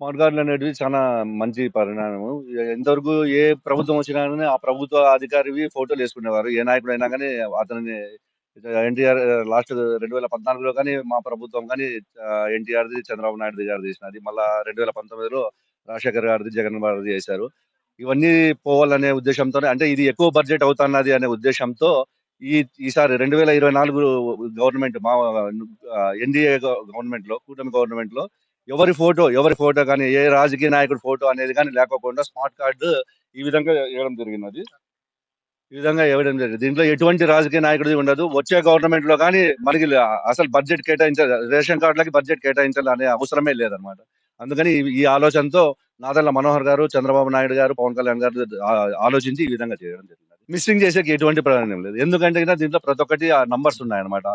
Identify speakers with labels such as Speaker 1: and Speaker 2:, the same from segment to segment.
Speaker 1: Smart కార్డులు అనేటివి చాలా మంచి పరిణామం ఎంతవరకు ఏ ప్రభుత్వం వచ్చినా కానీ ఆ ప్రభుత్వ అధికారివి ఫోటోలు వేసుకునేవారు. ఏ నాయకుడు అయినా కానీ అతని ఎన్టీఆర్ లాస్ట్ రెండు వేల పద్నాలుగులో కానీ మా ప్రభుత్వం కానీ ఎన్టీఆర్ది చంద్రబాబు నాయుడు గారు తీసినది. మళ్ళా రెండు వేల పంతొమ్మిదిలో రాజశేఖర్ గారిది జగన్ గారిది చేశారు. ఇవన్నీ పోవాలనే ఉద్దేశంతో అంటే ఇది ఎక్కువ బడ్జెట్ అవుతున్నది అనే ఉద్దేశంతో ఈ ఈసారి రెండు వేల ఇరవై నాలుగు గవర్నమెంట్ మా ఎన్డీఏ గవర్నమెంట్లో కూటమి గవర్నమెంట్లో ఎవరి ఫోటో ఎవరి ఫోటో కానీ ఏ రాజకీయ నాయకుడి ఫోటో అనేది కానీ లేకోకుండా స్మార్ట్ కార్డు ఈ విధంగా ఇవ్వడం జరిగినది. ఈ విధంగా ఇవ్వడం జరిగింది. దీంట్లో ఎటువంటి రాజకీయ నాయకుడి ఉండదు. వచ్చే గవర్నమెంట్లో కానీ మనకి అసలు బడ్జెట్ కేటాయించాలి. రేషన్ కార్డులకి బడ్జెట్ కేటాయించాలి అనే అవసరమే లేదనమాట. అందుకని ఈ- ఆలోచనతో నాదల్ల మనోహర్ గారు చంద్రబాబు నాయుడు గారు పవన్ కళ్యాణ్ గారు ఆలోచించి ఈ విధంగా చేయడం జరిగింది. మిస్సింగ్ చేసేకి ఎటువంటి ప్రయోజనం లేదు. ఎందుకంటే దీంట్లో ప్రతి ఒక్కటి ఆ నంబర్స్ ఉన్నాయి అనమాట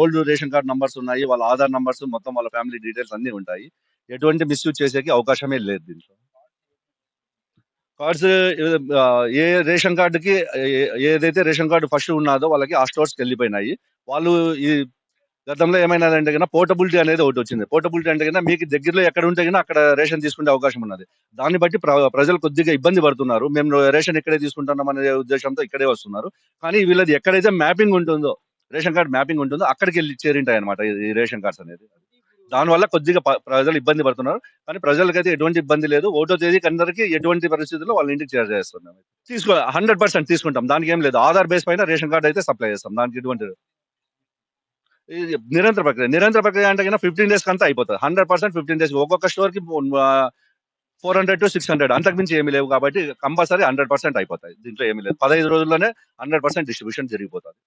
Speaker 1: ఓల్డ్ రేషన్ కార్డ్ నంబర్స్ ఉన్నాయి వాళ్ళ ఆధార్ నంబర్స్ మొత్తం వాళ్ళ ఫ్యామిలీ డీటెయిల్స్ అన్ని ఉంటాయి. ఎటువంటి మిస్యూజ్ చేసేకి అవకాశమే లేదు దీంట్లో. కార్డ్స్ ఏ రేషన్ కార్డుకి ఏదైతే రేషన్ కార్డు ఫస్ట్ ఉన్నదో వాళ్ళకి ఆ స్టోర్స్కి వెళ్ళిపోయినాయి. వాళ్ళు ఈ గతంలో ఏమైనాదంటే కన్నా పోర్టబిలిటీ అనేది ఒకటి వచ్చింది. పోర్టబిలిటీ అంటే కన్నా మీకు దగ్గరలో ఎక్కడ ఉంటే కన్నా అక్కడ రేషన్ తీసుకునే అవకాశం ఉన్నది. దాన్ని బట్టి ప్రజలు కొద్దిగా ఇబ్బంది పడుతున్నారు. మేము రేషన్ ఇక్కడే తీసుకుంటున్నాం అనే ఉద్దేశంతో ఇక్కడే వస్తున్నారు. కానీ వీళ్ళది ఎక్కడైతే మ్యాపింగ్ ఉంటుందో రేషన్ కార్డ్ మ్యాపింగ్ ఉంటుందో అక్కడికి వెళ్ళి చేరింటాయి అనమాట ఈ రేషన్ కార్డ్స్ అనేది. దానివల్ల కొద్దిగా ప్రజలు ఇబ్బంది పడుతున్నారు. కానీ ప్రజలకైతే ఎటువంటి ఇబ్బంది లేదు. ఓటో తేదీకి అందరికీ ఎటువంటి పరిస్థితుల్లో వాళ్ళ ఇంటికి చేరజేస్తున్నాం తీసుకో హండ్రెడ్ పర్సెంట్ తీసుకుంటాం. దానికి ఏం లేదు. ఆధార్ బేస్ పైన రేషన్ కార్డ్ అయితే సప్లై చేస్తాం. దానికి ఎటువంటి నిరంతర ప్రక్రియ. నిరంతర ప్రక్రియ అంటే కన్నా ఫిఫ్టీన్ డేస్ అంతా అయిపోతుంది. హండ్రెడ్ పర్సెంట్ ఫిఫ్టీన్ డేస్ ఒక్కొక్క స్టోర్కి four hundred to six hundred అంతకు మించి ఏమీ లేవు కాబట్టి కంపల్సరీ హండ్రెడ్ పర్సెంట్ అయిపోతాయి. దీంట్లో ఏమీ లేదు. పదహైదు రోజుల్లోనే హండ్రెడ్ పర్సెంట్ డిస్ట్రిబ్యూషన్ జరిగిపోతుంది.